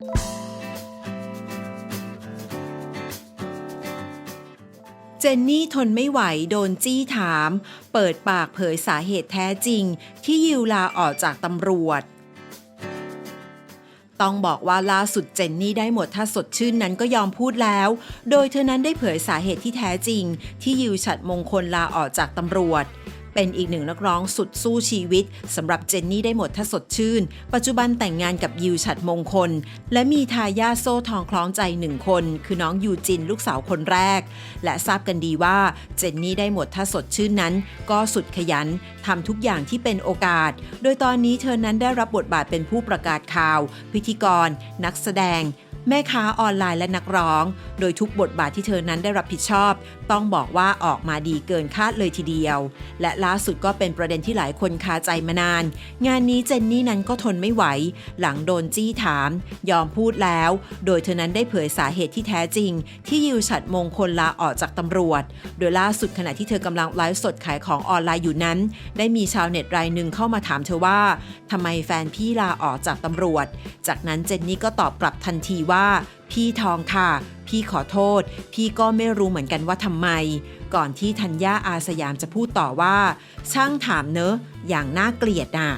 เจนนี่ทนไม่ไหวโดนจี้ถาม เปิดปากเผยสาเหตุแท้จริง ที่ยิวลาออกจากตำรวจ ต้องบอกว่าล่าสุดเจนนี่ได้หมดถ้าสดชื่นนั้นก็ยอมพูดแล้ว โดยเธอนั้นได้เผยสาเหตุที่แท้จริง ที่ยิวฉัดมงคลลาออกจากตำรวจ เป็นอีกหนึ่งนักร้องสุดสู้ชีวิตสำหรับเจนนี่ได้หมดถ้าสดชื่น ปัจจุบันแต่งงานกับยิวฉัดมงคล และมีทายาทโซ่ทองคล้องใจหนึ่งคน คือน้องยูจินลูกสาวคนแรก และทราบกันดีว่าเจนนี่ได้หมดถ้าสดชื่นนั้น ก็สุดขยันทำทุกอย่างที่เป็นโอกาส โดยตอนนี้เธอนั้นได้รับบทบาทเป็นผู้ประกาศข่าว พิธีกร นักแสดง แม่ค้าออนไลน์และนักร้อง โดยทุกบทบาทที่เธอนั้นได้รับผิดชอบ ต้องบอกว่าออกมาดีเกินคาดเลยทีเดียว และล่าสุดก็เป็นประเด็นที่หลายคนคาใจมานาน งานนี้เจนนี่นั้นก็ทนไม่ไหว หลังโดนจี้ถาม ยอมพูดแล้ว โดยเธอนั้นได้เผยสาเหตุที่แท้จริง ที่ยิวฉัดมงคลลาออกจากตำรวจ โดยล่าสุดขณะที่เธอกำลังไลฟ์สดขายของออนไลน์อยู่นั้น ได้มีชาวเน็ตรายหนึ่งเข้ามาถามเธอว่าทำไมแฟนพี่ลาออกจากตำรวจ จากนั้นเจนนี่ก็ตอบกลับทันทีว่าพี่ทองค่ะ พี่ขอโทษ พี่ก็ไม่รู้เหมือนกันว่าทำไม ก่อนที่ธัญญาอาสยามจะพูดต่อว่า ช่างถามเนอะ อย่างน่าเกลียดน่ะ